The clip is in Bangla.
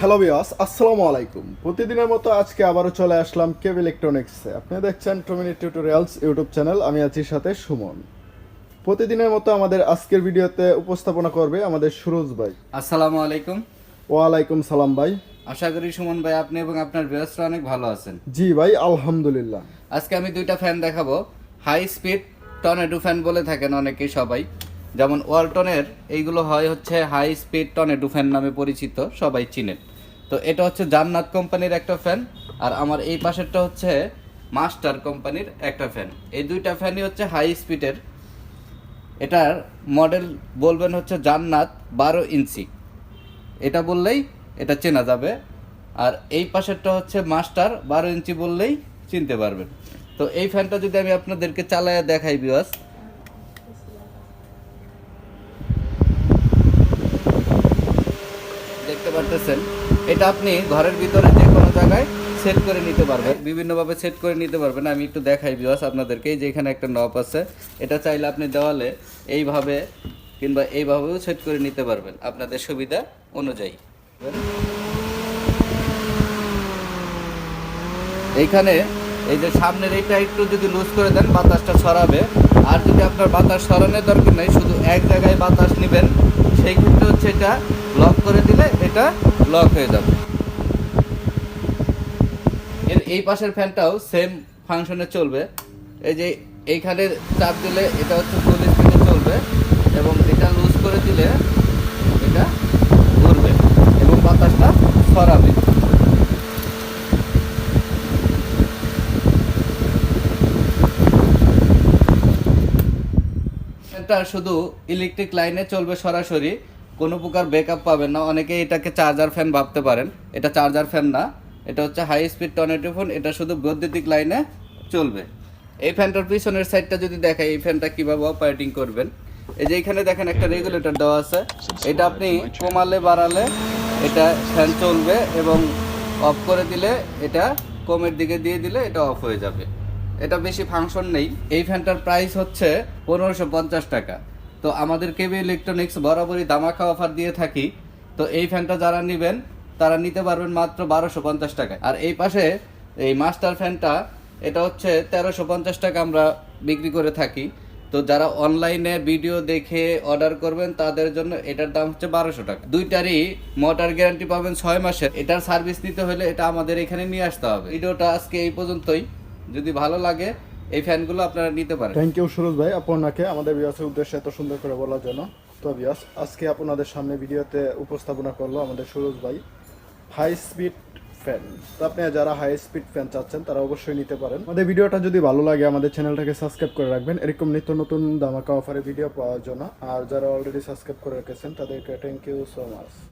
হ্যালো বিয়াস আসসালামু আলাইকুম প্রতিদিনের মতো আজকে আবারও চলে আসলাম কেব ইলেকট্রনিক্সে আপনি দেখছেন টুমিনি টিউটোরিয়ালস ইউটিউব চ্যানেল। আমি আছি সাথে সুমন। প্রতিদিনের মতো আমাদের আজকের ভিডিওতে উপস্থাপনা করবে আমাদের সুরজ ভাই। আসসালামু আলাইকুম। ওয়ালাইকুম সালাম ভাই। আশা করি সুমন ভাই আপনি এবং আপনার ব্যবস্থা অনেক ভালো আছেন। জি ভাই আলহামদুলিল্লাহ। আজকে আমি দুইটা ফ্যান দেখাবো। হাই স্পিড টর্নেডো ফ্যান বলে থাকেন অনেকেই সবাই। যেমন ওয়ালটনের, এইগুলো হয় হচ্ছে হাই স্পিড টর্নেডো ফ্যান নামে পরিচিত, সবাই চিনেন তো এটা হচ্ছে জান্নাত কোম্পানির একটা ফ্যান আর আমার এই পাশেরটা হচ্ছে মাস্টার কোম্পানির একটা ফ্যান এই দুইটা ফ্যানই হচ্ছে হাই স্পিডের এটার মডেল বলবেন হচ্ছে জান্নাত বারো ইঞ্চি। এটা বললেই এটা চেনা যাবে, আর এই পাশেরটা হচ্ছে মাস্টার বারো ইঞ্চি বললেই চিনতে পারবেন। তো এই ফ্যানটা যদি আমি আপনাদেরকে চালায়া দেখাই বিয়াস দেখতে পারতেছেন, এটা আপনি ঘরের ভিতরে যে কোনো জায়গায় সেট করে নিতে পারবেন। বিভিন্নভাবে সেট করে নিতে পারবেন। আমি একটু দেখাই বিয়াস আপনাদেরকে যে এখানে একটা নব আছে, এটা চাইলে আপনি দেওয়ালে এইভাবে কিংবা এইভাবেও সেট করে নিতে পারবেন আপনাদের সুবিধা অনুযায়ী। এইখানে এই যে সামনের এইটা একটু যদি লুজ করে দেন, বাতাসটা ছড়াবে। আর যদি আপনার বাতাস সরানোর দরকার নেই, শুধু এক জায়গায় বাতাস নেবেন, সেই ক্ষেত্রে হচ্ছে এটা লক করে দিলে এটা লক হয়ে যাবে। এর এই পাশের ফ্যানটাও সেম ফাংশনে চলবে। এই যে এইখানে চাপ দিলে এটা হচ্ছে ফুল স্পিডে চলবে এবং এটা লুজ করে দিলে এটা ঘুরবে এবং বাতাসটা ছড়াবে এটা শুধু ইলেকট্রিক লাইনে চলবে সরাসরি। কোনো প্রকার ব্যাকআপ পাবেন না। অনেকে এটাকে চার্জার ফ্যান ভাবতে পারেন। এটা চার্জার ফ্যান না। এটা হচ্ছে হাই স্পিড টর্নেডো ফোন এটা শুধু বৈদ্যুতিক লাইনে চলবে। এই ফ্যানটার পিছনের সাইডটা যদি দেখাই, এই ফ্যানটা কীভাবে অপারেটিং করবেন? এই যে এখানে দেখেন একটা রেগুলেটর দেওয়া আছে। এটা আপনি কমালে বাড়ালে এটা ফ্যান চলবে এবং অফ করে দিলে এটা কমের দিকে দিয়ে দিলে এটা অফ হয়ে যাবে। এটা বেশি ফাংশন নেই। এই ফ্যানটার প্রাইস হচ্ছে পনেরোশো টাকা। তো আমাদের কেবি ইলেকট্রনিক্স বরাবরই দামাখা অফার দিয়ে থাকি। তো এই ফ্যানটা যারা নেবেন, তারা নিতে পারবেন মাত্র বারোশো পঞ্চাশ টাকায়। আর এই পাশে এই মাস্টার ফ্যানটা এটা হচ্ছে তেরোশো পঞ্চাশ টাকা আমরা বিক্রি করে থাকি। তো যারা অনলাইনে ভিডিও দেখে অর্ডার করবেন, তাদের জন্য এটার দাম হচ্ছে বারোশো টাকা। দুইটারই মোটর গ্যারান্টি পাবেন ছয় মাসের। এটার সার্ভিস নিতে হলে এটা আমাদের এখানে নিয়ে আসতে হবে। ভিডিওটা আজকে এই পর্যন্তই। যদি ভালো লাগে এই ফ্যানগুলো আপনারা নিতে পারেন। থ্যাংক ইউ সুরজ ভাই, আপনাকে আমাদের বিয়াসের উদ্দেশ্যে এত সুন্দর করে বলার জন্য। তো বিয়াস আজকে আপনাদের সামনে ভিডিওতে উপস্থাপনা করল আমাদের সুরজ ভাই হাই স্পিড ফ্যান তো আপনি যারা হাই স্পিড ফ্যান চাচ্ছেন, তারা অবশ্যই নিতে পারেন। আমাদের ভিডিওটা যদি ভালো লাগে, আমাদের চ্যানেলটাকে সাবস্ক্রাইব করে রাখবেন। এরকম নিত্য নতুন দামাকা অফারে ভিডিও পাওয়ার জন্য। আর যারা অলরেডি সাবস্ক্রাইব করে রেখেছেন, তাদেরকে থ্যাংক ইউ সো মাচ